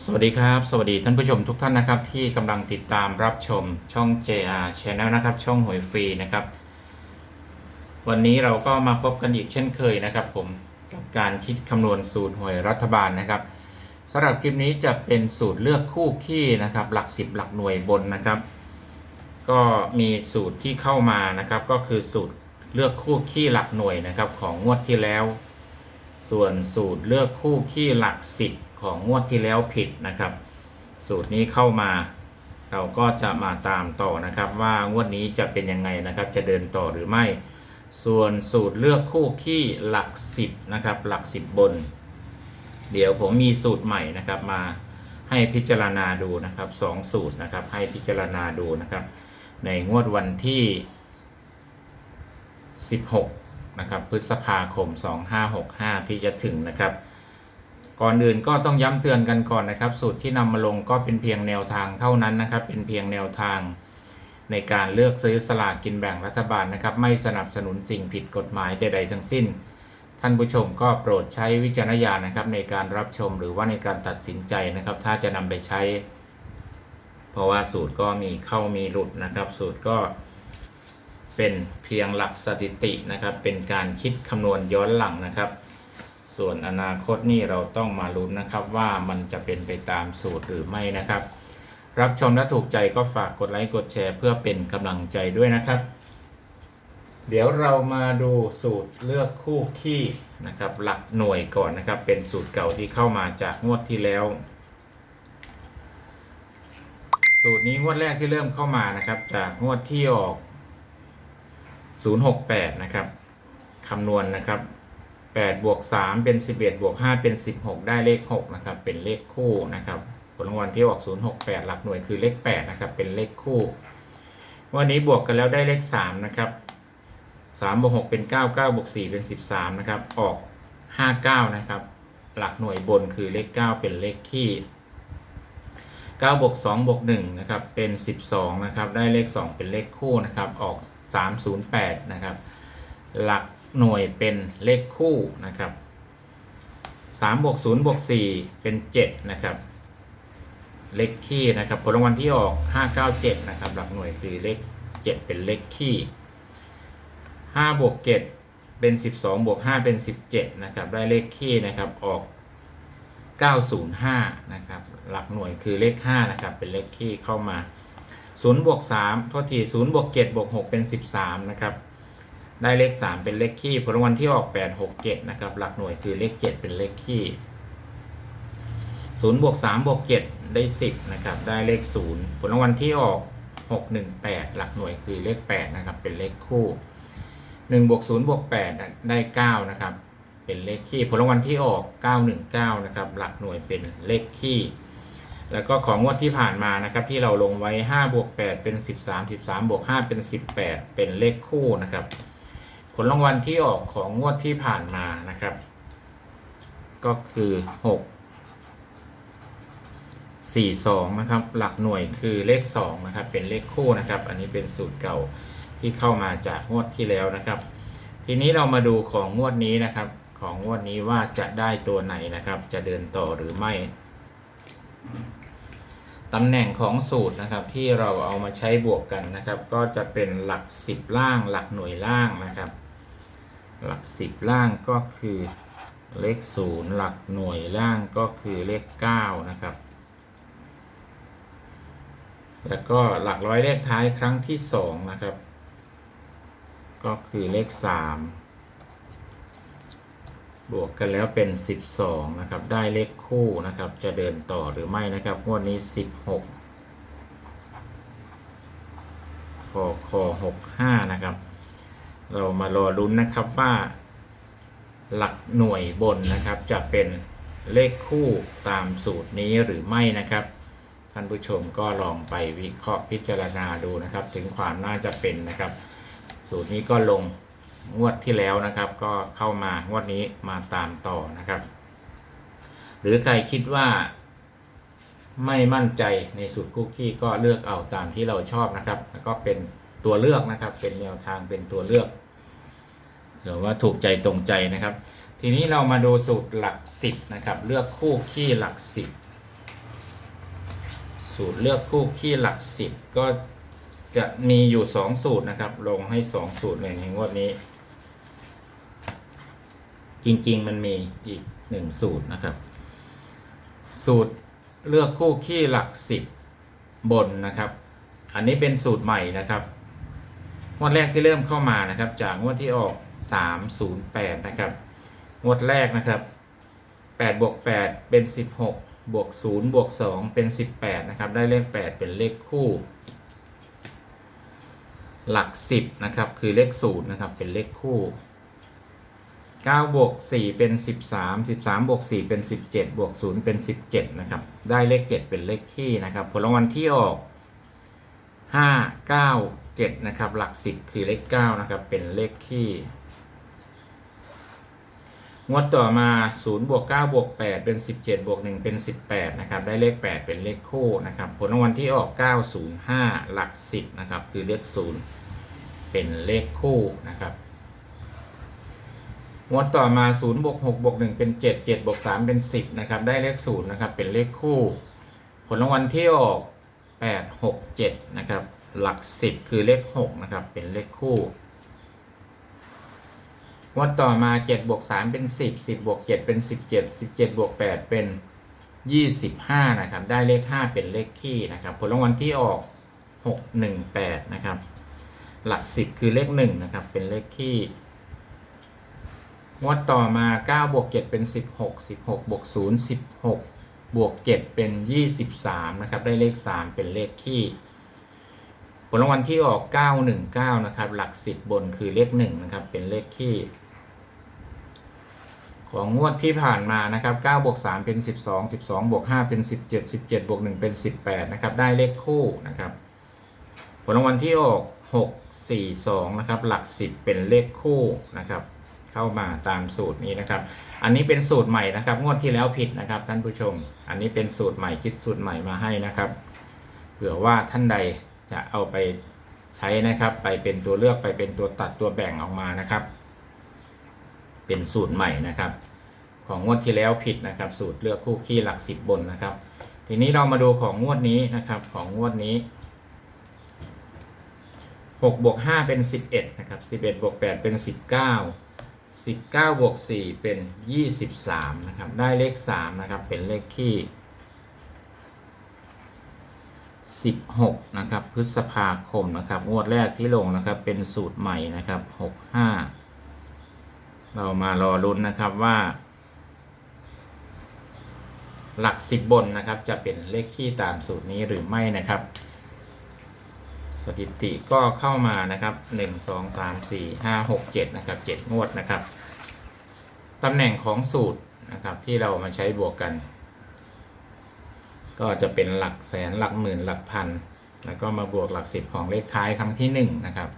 สวัสดีครับ สวัสดีท่านผู้ชมทุกท่านนะครับ ที่กำลังติดตามรับชมช่อง JR Channel นะครับ ช่องหวยฟรีนะครับ วันนี้เราก็มาพบกันอีกเช่นเคยนะครับ ผมกับการคิดคำนวณสูตรหวยรัฐบาลนะครับสำหรับคลิปนี้จะเป็นสูตรเลือกคู่ขี้นะครับ หลักสิบหลักหน่วยบนนะครับ ก็มีสูตรที่เข้ามานะครับ ก็คือสูตรเลือกคู่ขี้หลักหน่วยนะครับ ของงวดที่แล้ว ส่วนสูตรเลือกคู่ขี้หลักสิบ ของงวดที่แล้วผิดนะครับ สูตรนี้เข้ามา เราก็จะมาตามต่อนะครับ ว่างวดนี้จะเป็นยังไงนะครับ จะเดินต่อหรือไม่ ส่วนสูตรเลือกคู่ขี้หลักสิบนะครับหลักสิบบน เดี๋ยวผมมีสูตรใหม่นะครับมาให้พิจารณาดูนะครับสองสูตรนะครับให้พิจารณาดูนะครับ ในงวดวันที่ 16นะครับพฤษภาคม 2565 ที่จะถึงนะครับ ก่อนอื่นก็ต้องย้ำเตือนกันก่อนนะครับ สูตรที่นำมาลงก็เป็นเพียงแนวทางเท่านั้นนะครับ เป็นเพียงแนวทาง ในการเลือกซื้อสลากกินแบ่งรัฐบาลนะครับ ไม่สนับสนุนสิ่งผิดกฎหมายใด ๆ ทั้งสิ้น ท่านผู้ชมก็โปรดใช้วิจารณญาณนะครับ ในการรับชมหรือว่าในการตัดสินใจนะครับ ถ้าจะนำไปใช้ เพราะว่าสูตรก็มีเข้ามีหลุดนะครับ สูตรก็เป็นเพียงหลักสถิตินะครับ เป็นการคิดคำนวณย้อนหลังนะครับ ส่วนอนาคตนี่เราต้องมาลุ้นนะครับว่ามันจะเป็นไปตามสูตรหรือไม่นะครับ รับชมและถูกใจก็ฝากกดไลค์กดแชร์เพื่อเป็นกำลังใจด้วยนะครับ เดี๋ยวเรามาดูสูตรเลือกคู่ขี้นะครับ หลักหน่วยก่อนนะครับ เป็นสูตรเก่าที่เข้ามาจากงวดที่แล้ว สูตรนี้งวดแรกที่เริ่มเข้ามานะครับ จากงวดที่ออก068 นะครับคำนวณนะครับ 8บวก3เป็น 11บวก5เป็น 16 ได้เลข6นะครับเป็นเลขคู่นะครับผลรางวัลที่ออก 068 หลักหน่วยคือเลข8นะครับเป็นเลขคู่ วันนี้บวกกันแล้วได้เลข3นะครับ3บวก6เป็น 9 9บวก4เป็น 13นะครับออก 59นะครับหลักหน่วยบนคือเลข 9 เป็นเลขคี่9บวก2บวก1นะครับเป็น 12นะครับได้เลข 2 เป็นเลขคู่นะครับออก 308นะครับหลัก หน่วยเป็นเลขคู่นะครับ3บวก0บวก4เป็น7นะครับ เลขคี่นะครับผลรางวัลที่ออก 597นะครับหลักหน่วยคือเลข 7 เป็นเลขคี่5บวก7เป็น 12บวก5เป็น 17นะครับได้เลขคี่นะครับออก 905นะครับหลักหน่วยคือเลข5นะครับเป็นเลขคี่เข้ามา0บวก3โทษที0บวก7บวก6เป็น 13นะครับ ได้เลข 3 เป็นเลขคี่ผลรางวัลที่ออก 8 6 7 นะครับ หลักหน่วยคือเลข 7 เป็นเลขคี่0บวก3บวก7ได้ 10 นะครับ ได้เลข 0 ผลรางวัลที่ออก 6 1 8 หลักหน่วยคือเลข 8 นะครับ เป็นเลขคู่1บวก0บวก8ได้ 9 นะครับ เป็นเลขคี่ผลรางวัลที่ออก 919 นะครับ หลักหน่วยเป็นเลขคี่แล้วก็ของงวดที่ผ่านมานะครับที่เราลงไว้5บวก8เป็น 13 13บวก5เป็น 18 เป็นเลขคู่นะครับ ผลรางวัลที่ออกของงวดที่ผ่านมานะครับ ก็คือ6 4 2นะครับ หลักหน่วยคือเลข2นะครับ เป็นเลขคู่นะครับ อันนี้เป็นสูตรเก่าที่เข้ามาจากงวดที่แล้วนะครับ ทีนี้เรามาดูของงวดนี้นะครับ ของงวดนี้ว่าจะได้ตัวไหนนะครับ จะเดินต่อหรือไม่ตำแหน่งของสูตรนะครับที่เราเอามาใช้บวกกันนะครับ ก็จะเป็นหลัก 10 ล่าง หลักหน่วยล่างนะครับ หลัก 10 ล่างก็คือเลข 0 หลักหน่วยล่างก็คือเลข 9 นะครับ แล้วก็หลักร้อยเลขท้ายครั้งที่ 2 นะครับ ก็คือเลข 3 บวกกันแล้วเป็น 12 นะครับ ได้เลขคู่นะครับ จะเดินต่อหรือไม่นะครับงวดนี้ 16คอคอ65 นะครับ เรามารอลุ้นนะครับว่าหลักหน่วยบนนะครับ จะเป็นเลขคู่ตามสูตรนี้หรือไม่นะครับ ท่านผู้ชมก็ลองไปวิเคราะห์พิจารณาดูนะครับ ถึงความน่าจะเป็นนะครับ สูตรนี้ก็ลงงวดที่แล้วนะครับ ก็เข้ามางวดนี้มาตามต่อนะครับ หรือใครคิดว่าไม่มั่นใจในสูตรคุกกี้ก็เลือกเอาตามที่เราชอบนะครับ แล้วก็เป็นตัวเลือกนะครับ เป็นแนวทางเป็นตัวเลือก หรือว่าถูกใจตรงใจนะครับ ทีนี้เรามาดูสูตรหลักสิบนะครับ เลือกคู่ขี้หลักสิบสูตรเลือกคู่ขี้หลักสิบก็จะมีอยู่สองสูตรนะครับ ลงให้สองสูตรเลยในงวดนี้ จริงๆมันมีอีกหนึ่งสูตรนะครับ สูตรเลือกคู่ขี้หลักสิบบนนะครับ อันนี้เป็นสูตรใหม่นะครับงวดแรกที่เริ่มเข้ามานะครับ จากงวดที่ออก 308 นะครับ งวดแรกนะครับ8บวก8เป็น 16 บวก0บวก2เป็น 18 นะครับ ได้เลข 8 เป็นเลขคู่ หลัก 10 นะครับ คือเลข0นะครับ เป็นเลขคู่9บวก4เป็น 13 13บวก4เป็น 17 บวก0เป็น 17 นะครับ ได้เลข 7 เป็นเลขคี่นะครับ ผลรางวัลที่ออก 5 9 7 นะครับ หลัก 10 คือเลข 9 นะครับ เป็นเลขคี่ งวดต่อมา0บวก9บวก8เป็น 17บวก1เป็น 18 นะครับ ได้เลข 8 เป็นเลขคู่นะครับ ผลรางวัลที่ออก 905 หลัก 10 นะครับ คือเลข 0 เป็นเลขคู่นะครับงวดต่อมา0บวก6บวก1เป็น 7 7บวก3เป็น 10 นะครับ ได้เลข 0 นะครับ เป็นเลขคู่ ผลรางวัลที่ออก 8 6 7 นะครับ หลัก10คือเลข6นะครับ เป็นเลขคู่งวดต่อมา7บวก3เป็น10 10บวก7เป็น17 17บวก8เป็น25นะครับ ได้เลข5เป็นเลขคี่นะครับ ผลรางวัลที่ออก6 1 8นะครับ หลัก10คือเลข1นะครับ เป็นเลขคี่งวดต่อมา9บวก7เป็น16 16บวก0 16บวก7เป็น 23นะครับ ได้เลข 3 เป็นเลขคี่ ผลรางวัลที่ออก 919 นะครับ หลัก 10 บนคือเลข1นะครับ เป็นเลขคี่ ของงวดที่ผ่านมานะครับ9บวก3เป็น 12 12บวก5เป็น 17 17บวก1เป็น 18 นะครับ ได้เลขคู่นะครับ ผลรางวัลที่ออก 6 4 2 นะครับ หลัก 10 เป็นเลขคู่นะครับ เข้ามาตามสูตรนี้นะครับ อันนี้เป็นสูตรใหม่นะครับ งวดที่แล้วผิดนะครับท่านผู้ชม อันนี้เป็นสูตรใหม่คิดสูตรใหม่มาให้นะครับ เผื่อว่าท่านใด จะเอาไปใช้นะครับ ไปเป็นตัวเลือกไปเป็นตัวตัดตัวแบ่งออกมานะครับ เป็นสูตรใหม่นะครับ ของงวดที่แล้วผิดนะครับ สูตรเลือกคู่ขี้หลักสิบบนนะครับ ทีนี้เรามาดูของงวดนี้นะครับ ของงวดนี้6บวก5เป็น11นะครับ11บวก8เป็น19 19บวก4เป็น23นะครับ ได้เลข3นะครับ เป็นเลขที่ 16 นะครับ พฤษภาคมนะครับงวดแรกที่ลงนะครับ เป็นสูตรใหม่นะครับ 65 เรามารอลุ้นนะครับว่า หลักสิบบนนะครับ จะเป็นเลขที่ตามสูตรนี้หรือไม่นะครับ สถิติก็เข้ามานะครับ 1 2 3 4 5 6 7 นะครับ 7 งวดนะครับตำแหน่งของสูตรนะครับที่เรามาใช้บวกกัน ก็จะเป็นหลักแสนหลักหมื่นหลักพัน แล้วก็มาบวกหลักสิบของเลขท้ายครั้งที่ 1 นะครับ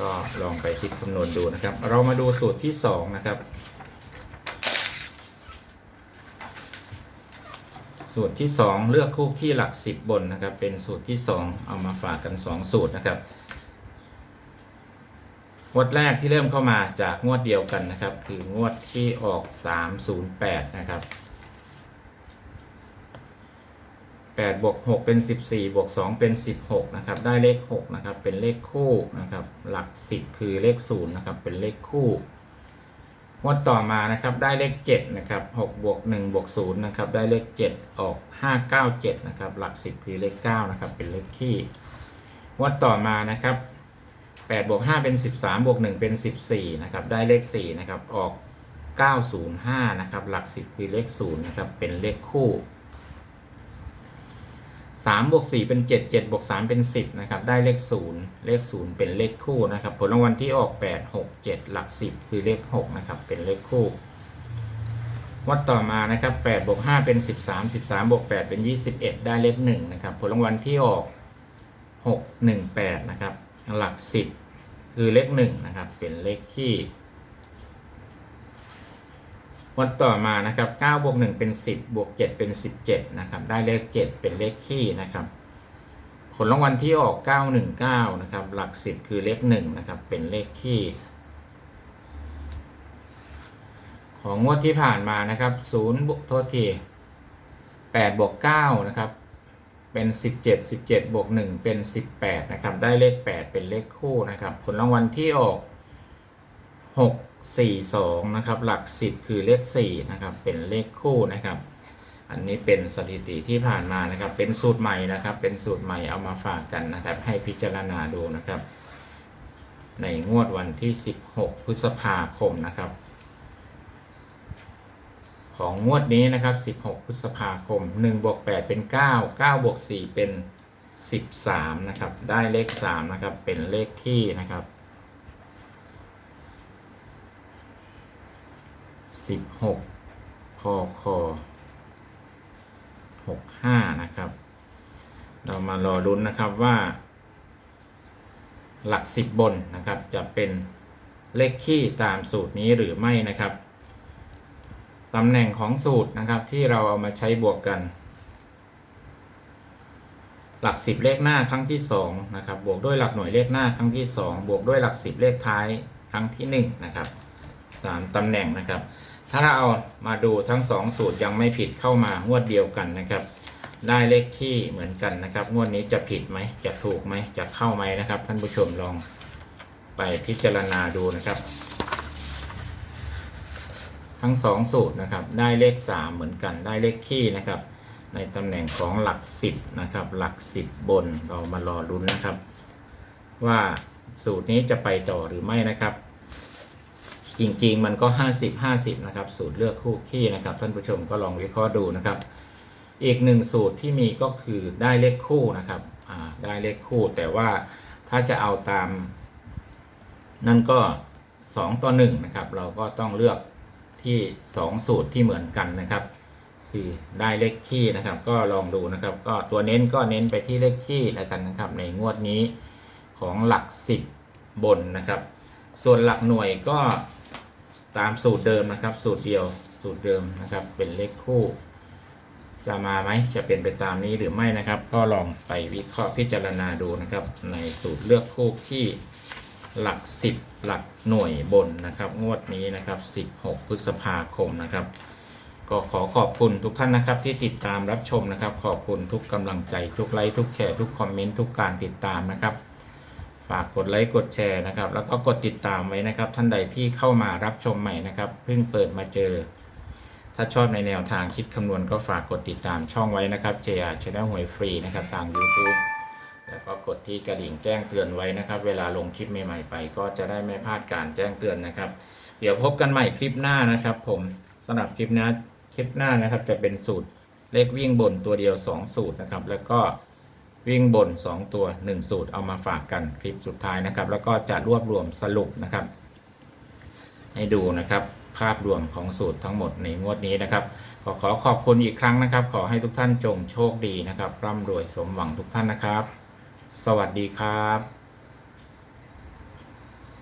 ก็ลองไปคิดคำนวณดูนะครับ เรามาดูสูตรที่ 2 นะครับ สูตรที่ 2 เลือกคู่ขี้หลัก 10 บนนะครับ เป็นสูตรที่ 2 เอามาฝากกัน 2 สูตรนะครับงวดแรกที่เริ่มเข้ามาจากงวดเดียวกันนะครับ คืองวดที่ออก 308 นะครับ 8บวก6เป็น 14บวก2เป็น 16นะครับได้เลข6นะครับเป็นเลขคู่นะครับหลัก 10 คือเลข0นะครับเป็นเลขคู่งวดต่อมานะครับได้เลข7นะครับ6บวก1บวก0นะครับได้เลข 7 ออก 597นะครับหลัก 10 คือเลข9นะครับเป็นเลขคี่งวดต่อมานะครับ8บวก5เป็น 13บวก1เป็น 14นะครับได้เลข4นะครับออก 905นะครับหลัก 10 คือเลข0นะครับเป็นเลขคู่ 3บวก4เป็น7 7บวก3เป็น 10นะครับได้เลข 0 เลข 0 เป็นเลขคู่นะครับผลรางวัลที่ออก 8 6 7 หลัก 10 คือเลข6นะครับเป็นเลขคู่ วัดต่อมานะครับ8บวก5เป็น 13 13บวก8เป็น 21 ได้เลข1นะครับผลรางวัลที่ออก 6 1 8นะครับหลัก 10 คือเลข1นะครับเป็นเลขที่ วันต่อมานะครับ9บวก1เป็น 10 บวก 7 เป็น 17 นะครับ ได้เลข 7 เป็นเลขคี่นะครับ ผลรางวัลที่ออก 919 นะครับ หลัก 10 คือเลข1นะครับ เป็นเลขคี่ของงวดที่ผ่านมานะครับ0บวกโทษที8บวก9นะครับ เป็น 17 17บวก1เป็น 18 นะครับ ได้เลข 8 เป็นเลขคู่นะครับ ผลรางวัลที่ออก 6 4 2นะครับหลัก 10 คือเลข4นะครับเป็นเลขคู่นะครับ อันนี้เป็นสถิติที่ผ่านมานะครับ เป็นสูตรใหม่นะครับ เป็นสูตรใหม่เอามาฝากกันนะครับ ให้พิจารณาดูนะครับ ในงวดวันที่ 16 พฤษภาคมนะครับ ของงวดนี้นะครับ 16 พฤษภาคม1บวก8เป็น 9 9บวก4เป็น 13นะครับได้เลข3นะครับเป็นเลขที่นะครับ 16พอคอ65นะครับ เรามารอรุ้นนะครับว่า หลัก10บนนะครับ จะเป็นเลขคี่ตามสูตรนี้หรือไม่นะครับตำแหน่งของสูตรนะครับที่เราเอามาใช้บวกกัน หลัก 10 เลขหน้าครั้งที่2นะครับบวกด้วยหลักหน่วยเลขหน้าครั้งที่ 2 บวกด้วยหลัก 10 เลขท้ายครั้งที่1นะครับ3ตำแหน่งนะครับ ถ้าเราเอามาดูทั้ง2สูตรยังไม่ผิดเข้ามางวดเดียวกันนะครับ ได้เลขที่เหมือนกันนะครับ งวดนี้จะผิดไหมจะถูกไหมจะเข้าไหมนะครับ ท่านผู้ชมลองไปพิจารณาดูนะครับ ทั้งสองสูตรนะครับ ได้เลข3เหมือนกัน ได้เลขคี่นะครับ ในตำแหน่งของหลัก10นะครับ หลัก10บนเรามารอรุ้นนะครับ ว่าสูตรนี้จะไปต่อหรือไม่นะครับ จริงๆ มันก็ 50 50 นะครับ สูตรเลือกคู่ขี้นะครับ ท่านผู้ชมก็ลองวิเคราะห์ดูนะครับ อีกหนึ่งสูตรที่มีก็คือได้เลขคู่นะครับได้เลขคู่ แต่ว่าถ้าจะเอาตาม นั่นก็ 2 ต่อ1นะครับ เราก็ต้องเลือกที่ 2 สูตรที่เหมือนกันนะครับ คือได้เลขคี่นะครับ ก็ลองดูนะครับ ก็ตัวเน้นก็เน้นไปที่เลขคี่แล้วกันนะครับ ในงวดนี้ของหลัก 10 บนนะครับ ส่วนหลักหน่วยก็ ตามสูตรเดิมนะครับ สูตรเดียวสูตรเดิมนะครับ เป็นเลขคู่ จะมาไหมจะเป็นไปตามนี้หรือไม่นะครับ ก็ลองไปวิเคราะห์พิจารณาดูนะครับ ในสูตรเลือกคู่ที่หลัก 10 หลักหน่วยบนนะครับ งวดนี้นะครับ 16 พฤษภาคมนะครับ ก็ขอขอบคุณทุกท่านนะครับ ที่ติดตามรับชมนะครับ ขอบคุณทุกกำลังใจทุกไลค์ทุกแชร์ทุกคอมเมนต์ทุกการติดตามนะครับ ฝากกดไลค์กดแชร์นะครับ แล้วก็กดติดตามไว้นะครับ ท่านใดที่เข้ามารับชมใหม่นะครับเพิ่งเปิดมาเจอ ถ้าชอบในแนวทางคิดคำนวณก็ฝากกดติดตามช่องไว้นะครับ JR Channel หวยฟรีนะครับทาง YouTube แล้วก็กดที่กระดิ่งแจ้งเตือนไว้นะครับ เวลาลงคลิปใหม่ๆไป ก็จะได้ไม่พลาดการแจ้งเตือนนะครับ เดี๋ยวพบกันใหม่คลิปหน้านะครับ ผมสำหรับคลิปหน้าคลิปหน้านะครับจะเป็นสูตรเลขวิ่งบนตัวเดียว 2 สูตรนะครับ แล้วก็ วิ่งบน 2 ตัว 1 สูตรเอามาฝากกันคลิปสุดท้ายนะครับ แล้วก็จะรวบรวมสรุปนะครับ ให้ดูนะครับภาพรวมของสูตรทั้งหมดในงวดนี้นะครับ ขอขอขอบคุณอีกครั้งนะครับ ขอให้ทุกท่านจงโชคดีนะครับร่ำรวยสมหวังทุกท่านนะครับ สวัสดีครับ